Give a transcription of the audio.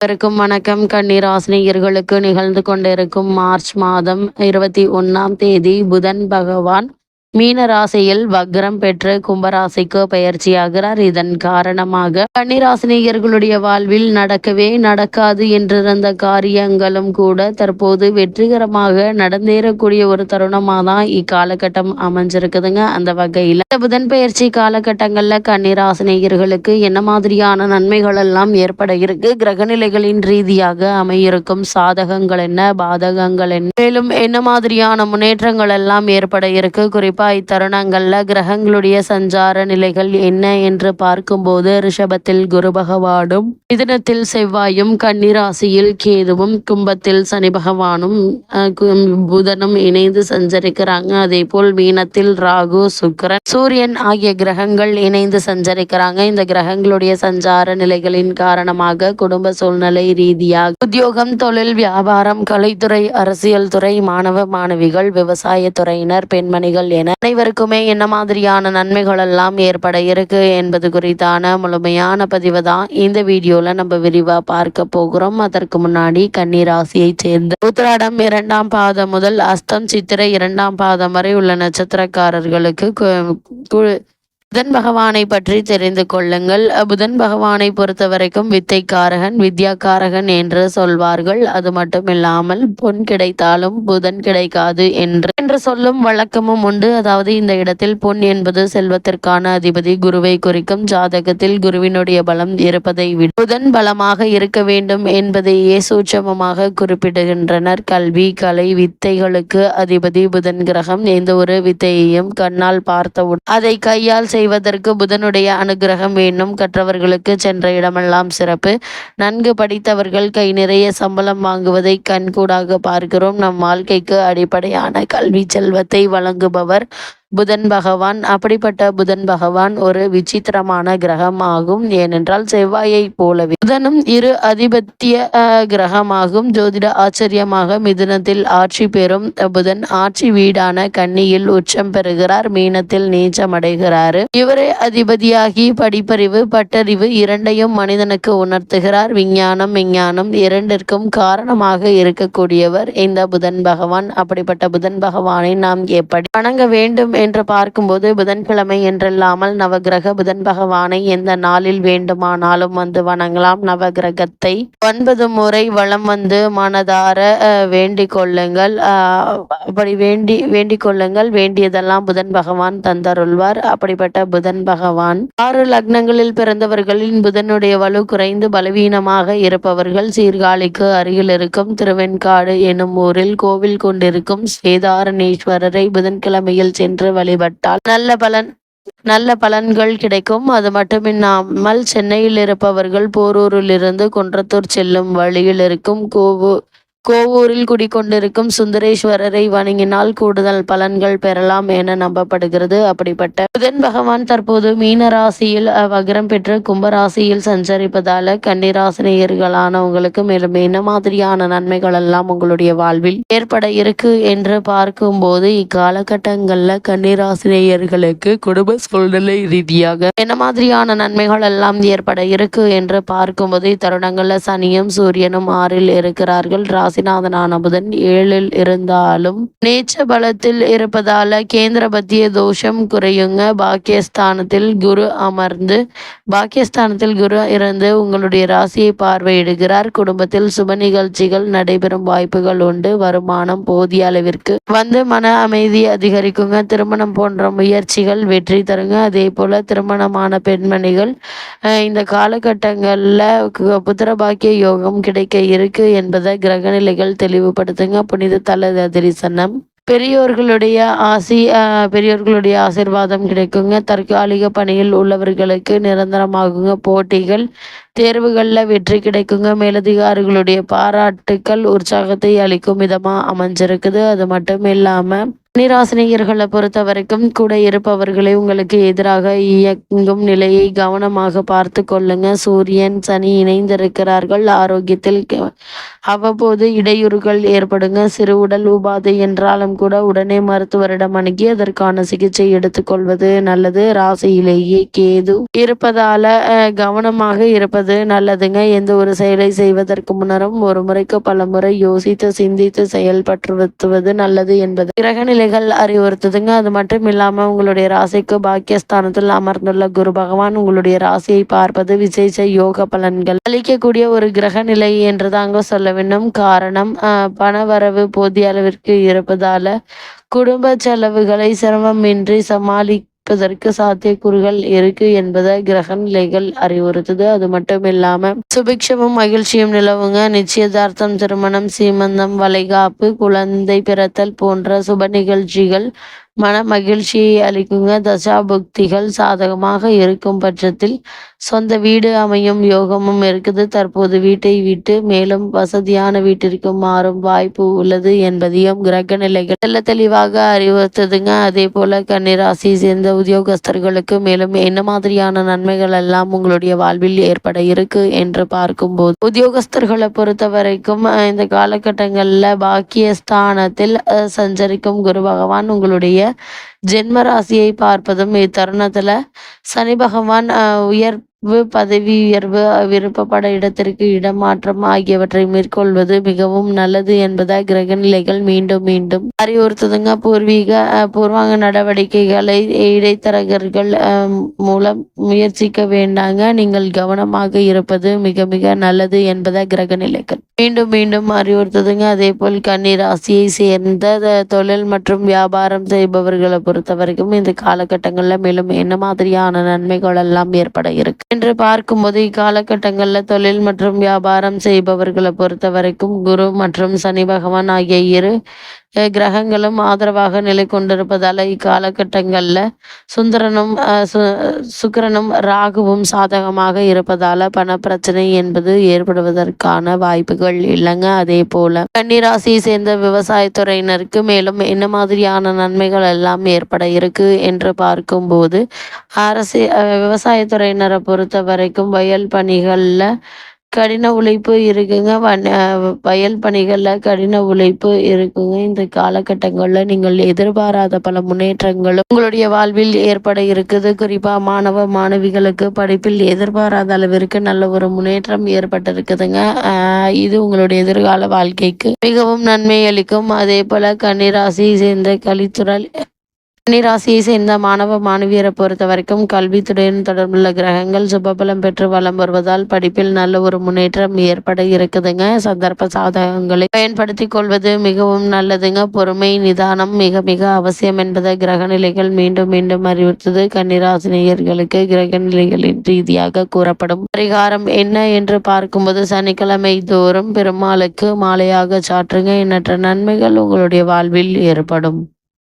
அனைவருக்கும் வணக்கம். கண்ணீர் ஆசிரியர்களுக்கு நிகழ்ந்து கொண்டிருக்கும் மார்ச் மாதம் இருபத்தி ஒன்னாம் தேதி புதன் பகவான் மீன ராசியில் வக்ரம் பெற்று கும்பராசிக்கு பயிற்சியாகிறார். இதன் காரணமாக கன்னிராசினியர்களுடைய வாழ்வில் நடக்கவே நடக்காது என்றிருந்த காரியங்களும் கூட தற்போது வெற்றிகரமாக நடந்தேறக்கூடிய ஒரு தருணமாக தான் இக்காலகட்டம் அமைஞ்சிருக்குதுங்க. அந்த வகையில் புதன் பயிற்சி காலகட்டங்கள்ல கன்னிராசினியர்களுக்கு என்ன மாதிரியான நன்மைகள் எல்லாம் ஏற்பட இருக்கு? கிரகநிலைகளின் ரீதியாக அமையிருக்கும் சாதகங்கள் என்ன? பாதகங்கள் என்ன? மேலும் என்ன மாதிரியான முன்னேற்றங்கள் எல்லாம் ஏற்பட இருக்கு? குறிப்பு குறிப்பா இத்தருணங்கள்ல கிரகங்களுடைய சஞ்சார நிலைகள் என்ன என்று பார்க்கும்போது ரிஷபத்தில் குரு பகவானும் மிதனத்தில் செவ்வாயும் கன்னிராசியில் கேதுவும் கும்பத்தில் சனி பகவானும் புதனும் இணைந்து சஞ்சரிக்கிறாங்க. அதே போல் மீனத்தில் ராகு சுக்கரன் சூரியன் ஆகிய கிரகங்கள் இணைந்து சஞ்சரிக்கிறாங்க. இந்த கிரகங்களுடைய சஞ்சார நிலைகளின் காரணமாக குடும்ப சூழ்நிலை ரீதியாக உத்தியோகம் தொழில் வியாபாரம் கலைத்துறை அரசியல் துறை மாணவ மாணவிகள் விவசாய துறையினர் பெண்மணிகள் என அனைவருக்குமே என்ன மாதிரியான நன்மைகள் எல்லாம் ஏற்பட இருக்கு என்பது குறித்தான முழுமையான பதிவு தான் இந்த வீடியோல நம்ம விரிவா பார்க்க போகிறோம். அதற்கு முன்னாடி கன்னிராசியை சேர்ந்த உத்திராடம் இரண்டாம் பாதம் முதல் அஸ்தம் சித்திரை இரண்டாம் பாதம் வரை உள்ள நட்சத்திரக்காரர்களுக்கு புதன் பகவானை பற்றி தெரிந்து கொள்ளுங்கள். புதன் பகவானை பொறுத்த வரைக்கும் வித்தைக்காரகன் வித்யாக்காரகன் என்று சொல்வார்கள். அது மட்டும் இல்லாமல் பொன் கிடைத்தாலும் புதன் கிடைக்காது என்று என்று சொல்லும் வழக்கமும் உண்டு. அதாவது இந்த இடத்தில் பொன் என்பது செல்வத்திற்கான அதிபதி குருவை குறிக்கும் ஜாதகத்தில் குருவினுடைய பலம் இருப்பதை விட புதன் பலமாக இருக்க வேண்டும் என்பதையே சூட்சமமாக குறிப்பிடுகின்றனர். கல்வி கலை வித்தைகளுக்கு அதிபதி புதன் கிரகம் எந்த ஒரு வித்தையையும் கண்ணால் பார்த்தவுடன் அதை கையால் செய்வதற்கு புதனுடைய அனுகிரகம் வேண்டும். கற்றவர்களுக்கு சென்ற இடமெல்லாம் சிறப்பு. நன்கு படித்தவர்கள் கை நிறைய சம்பளம் வாங்குவதை கண்கூடாக பார்க்கிறோம். நம் வாழ்க்கைக்கு அடிப்படையான கல்வி செல்வத்தை வழங்குபவர் புதன் பகவான். அப்படிப்பட்ட புதன் பகவான் ஒரு விசித்திரமான கிரகம் ஆகும் ஏனென்றால் செவ்வாயை போலவே புதனும் இரு அதிபத்திய கிரகமாகும். ஜோதிட ஆச்சரியமாக மிதுனத்தில் ஆட்சி பெறும் புதன் ஆட்சி வீடான கன்னியில் உச்சம் பெறுகிறார். மீனத்தில் நீச்சம் அடைகிறார். இவரே அதிபதியாகி படிப்பறிவு பட்டறிவு இரண்டையும் மனிதனுக்கு உணர்த்துகிறார். விஞ்ஞானம் விஞ்ஞானம் இரண்டிற்கும் காரணமாக இருக்கக்கூடியவர் இந்த புதன் பகவான். அப்படிப்பட்ட புதன் பகவானை நாம் எப்படி வணங்க வேண்டும் என்று பார்க்கும்போது புதன்கிழமை என்றில்லாமல் நவகிரக புதன் பகவானை எந்த நாளில் வேண்டுமானாலும் வந்து வணங்கலாம். நவகிரகத்தை ஒன்பது முறை வளம் வந்து மனதார வேண்டிக் கொள்ளுங்கள். அப்படி வேண்டி வேண்டிக் கொள்ளுங்கள். வேண்டியதெல்லாம் புதன் பகவான் தந்தருள்வார். அப்படிப்பட்ட புதன் பகவான் ஆறு லக்னங்களில் பிறந்தவர்களின் புதனுடைய வலு குறைந்து பலவீனமாக இருப்பவர்கள் சீர்காழிக்கு அருகில் இருக்கும். திருவெண்காடு எனும் ஊரில் கோவில் கொண்டிருக்கும். சேதாரணேஸ்வரரை புதன்கிழமையில் சென்று வழிபட்டால் நல்ல பலன் நல்ல பலன்கள் கிடைக்கும். அது மட்டுமில்லாமல் சென்னையில் இருப்பவர்கள் போரூரிலிருந்து குன்றத்தூர் செல்லும் வழியில் இருக்கும் கோவு கோவூரில் குடிக்கொண்டிருக்கும் சுந்தரேஸ்வரரை வணங்கினால் கூடுதல் பலன்கள் பெறலாம் என நம்பப்படுகிறது. அப்படிப்பட்ட புதன் பகவான் தற்போது மீன ராசியில் வக்ரம் பெற்று கும்பராசியில் சஞ்சரிப்பதால கன்னிராசினியர்களான உங்களுக்கு மேலும் என்ன மாதிரியான நன்மைகள் எல்லாம் உங்களுடைய வாழ்வில் ஏற்பட இருக்கு என்று பார்க்கும்போது இக்காலகட்டங்கள்ல கன்னிராசினியர்களுக்கு குடும்ப சூழ்நிலை ரீதியாக என்ன மாதிரியான நன்மைகள் எல்லாம் ஏற்பட இருக்கு என்று பார்க்கும்போது இத்தருணங்கள்ல சனியும் சூரியனும் ஆறில் இருக்கிறார்கள். ராசிநாதனான புதன் ஏழில் இருந்தாலும் நேச்ச பலத்தில் இருப்பதால கேந்திர பத்திய தோஷம் குறையுங்க. பாக்கியஸ்தானத்தில் குரு அமர்ந்து பாக்கியஸ்தானத்தில் குரு இருந்து உங்களுடைய ராசியை பார்வையிடுகிறார். குடும்பத்தில் சுப நிகழ்ச்சிகள் நடைபெறும் வாய்ப்புகள் உண்டு. வருமானம் போதிய அளவிற்கு வந்து மன அமைதி அதிகரிக்குங்க. திருமணம் போன்ற முயற்சிகள் வெற்றி தருங்க. அதே போல திருமணமான பெண்மணிகள் இந்த காலகட்டங்களில் புத்திர பாக்கிய யோகம் கிடைக்க இருக்கு என்பதை கிரகணி சூழ்நிலைகள் தெளிவுபடுத்துங்க. புனித தல தரிசனம் பெரியோர்களுடைய ஆசி பெரியோர்களுடைய ஆசிர்வாதம் கிடைக்குங்க. தற்காலிக பணியில் உள்ளவர்களுக்கு நிரந்தரமாகுங்க. போட்டிகள் தேர்வுகளில் வெற்றி கிடைக்குங்க. மேலதிகாரிகளுடைய பாராட்டுக்கள் உற்சாகத்தை அளிக்கும் விதமாக அமைஞ்சிருக்குது. அது மட்டும் இல்லாமல் நிராசனியர்களை பொறுத்த வரைக்கும் கூட இருப்பவர்களை உங்களுக்கு எதிராக இயங்கும் நிலையை கவனமாக பார்த்து கொள்ளுங்க. சூரியன் சனி இணைந்திருக்கிறார்கள். ஆரோக்கியத்தில் அவ்வப்போது இடையூறுகள் ஏற்படுங்க. சிறு உடல் உபாதை என்றாலும் கூட உடனே மருத்துவரிடம் அணுகி அதற்கான சிகிச்சை எடுத்துக்கொள்வது நல்லது. ராசியிலேயே கேது இருப்பதால கவனமாக இருப்பது நல்லதுங்க. எந்த ஒரு செயலை செய்வதற்கு முன்னரும் ஒரு முறைக்கு பல முறை யோசித்து சிந்தித்து செயல்பற்றுவது நல்லது என்பது. கிரக நிலைகள் அறிவுறுத்துதுங்க. அது மட்டும் இல்லாமல் உங்களுடைய ராசிக்கு பாக்கியஸ்தானத்தில் அமர்ந்துள்ள குரு பகவான் உங்களுடைய ராசியை பார்ப்பது விசேஷ யோக பலன்கள். அளிக்கக்கூடிய ஒரு கிரக நிலை என்று தாங்க சொல்ல வேண்டும். காரணம் அஹ், பணவரவு போதிய அளவிற்கு இருப்பதால குடும்ப செலவுகளை சிரமமின்றி சமாளிப்பதற்கு சாத்தியக்கூறுகள் இருக்கு என்பதை கிரக நிலைகள் அறிவுறுத்துது. அது மட்டும் இல்லாம சுபிக்ஷமும் மகிழ்ச்சியும் நிலவுங்க. நிச்சயதார்த்தம் திருமணம் சீமந்தம் வளைகாப்பு குழந்தை பிறத்தல் போன்ற சுப நிகழ்ச்சிகள் மன மகிழ்ச்சியை அளிக்குங்க. தசா புக்திகள் சாதகமாக இருக்கும் பட்சத்தில் சொந்த வீடு அமையும் யோகமும் இருக்குது. தற்போது வீட்டை விட்டு மேலும் வசதியான வீட்டிற்கு மாறும் வாய்ப்பு உள்ளது என்பதையும் கிரக நிலைகள் தெள்ள தெளிவாக அறிவுறுத்ததுங்க. அதே போல கன்னிராசி சேர்ந்த உத்தியோகஸ்தர்களுக்கு மேலும் என்ன மாதிரியான நன்மைகள் எல்லாம் உங்களுடைய வாழ்வில் ஏற்பட இருக்கு என்று பார்க்கும்போது உத்தியோகஸ்தர்களை பொறுத்த வரைக்கும் இந்த காலகட்டங்களில் பாக்கியஸ்தானத்தில் அஹ், சஞ்சரிக்கும் குரு பகவான் உங்களுடைய ஜென்ம ராசியை பார்ப்பதும் இத்தருணத்துல சனி பகவான் உயர் பதவி உயர்வு விருப்பப்பட இடத்திற்கு இடமாற்றம் ஆகியவற்றை மேற்கொள்வது மிகவும் நல்லது என்பதால் கிரக நிலைகள் மீண்டும் மீண்டும் அறிவுறுத்துதுங்க. பூர்வீக பூர்வாங்க நடவடிக்கைகளை இடைத்தரகர்கள் மூலம் முயற்சிக்க வேண்டாங்க. நீங்கள் கவனமாக இருப்பது மிக மிக நல்லது என்பதை கிரக நிலைகள் மீண்டும் மீண்டும் அறிவுறுத்துதுங்க. அதே போல் கன்னி ராசியை சேர்ந்த தொழில் மற்றும் வியாபாரம் செய்பவர்களை பொறுத்த வரைக்கும் இந்த காலகட்டங்களில் மேலும் என்ன மாதிரியான நன்மைகள் எல்லாம் ஏற்பட இருக்கு? என்று பார்க்கும்போது இக்காலகட்டங்களில் தொழில் மற்றும் வியாபாரம் செய்பவர்களை பொறுத்த வரைக்கும் குரு மற்றும் சனி பகவான் ஆகிய இரு கிரகங்களும் ஆதரவாக நிலை கொண்டிருப்பதால் இக்காலகட்டங்களில் சுந்தரனும் அஹ், சு- சுக்கிரனும் ராகுவும் சாதகமாக இருப்பதால பணப்பிரச்சனை என்பது ஏற்படுவதற்கான வாய்ப்புகள் இல்லைங்க. அதே போல கன்னிராசியை சேர்ந்த விவசாயத்துறையினருக்கு மேலும் என்ன மாதிரியான நன்மைகள் எல்லாம் ஏற்பட இருக்கு என்று பார்க்கும்போது அரசு விவசாயத்துறையினரை பொறுத்த வரைக்கும் வயல் பணிகளில் கடின உழைப்பு இருக்குங்க. வன் வயல் பணிகளில் கடின உழைப்பு இருக்குங்க. இந்த காலகட்டங்களில் நீங்கள் எதிர்பாராத பல முன்னேற்றங்களும் உங்களுடைய வாழ்வில் ஏற்பட இருக்குது. குறிப்பாக மாணவ மாணவிகளுக்கு படிப்பில் எதிர்பாராத அளவிற்கு நல்ல ஒரு முன்னேற்றம் ஏற்பட்டிருக்குதுங்க. இது உங்களுடைய எதிர்கால வாழ்க்கைக்கு மிகவும் நன்மை அளிக்கும். அதே போல கன்னிராசி சேர்ந்த கலித்துறல் கன்னிராசியை சேர்ந்த மாணவ மாணவியரை பொறுத்த வரைக்கும் கல்வித்துறையின் தொடர்புள்ள கிரகங்கள் சுபபலம் பெற்று வலம் வருவதால் படிப்பில் நல்ல ஒரு முன்னேற்றம் ஏற்பட இருக்குதுங்க. சந்தர்ப்ப சாதகங்களை பயன்படுத்தி கொள்வது மிகவும் நல்லதுங்க. பொறுமை நிதானம் மிக மிக அவசியம் என்பதை கிரக நிலைகள் மீண்டும் மீண்டும் அறிவுறுத்தது. கன்னிராசினியர்களுக்கு கிரக நிலைகளின் ரீதியாக கூறப்படும் பரிகாரம் என்ன என்று பார்க்கும்போது சனிக்கிழமை தோறும் பெருமாளுக்கு மாலையாக சாற்றுங்க. எண்ணற்ற நன்மைகள் உங்களுடைய வாழ்வில் ஏற்படும்.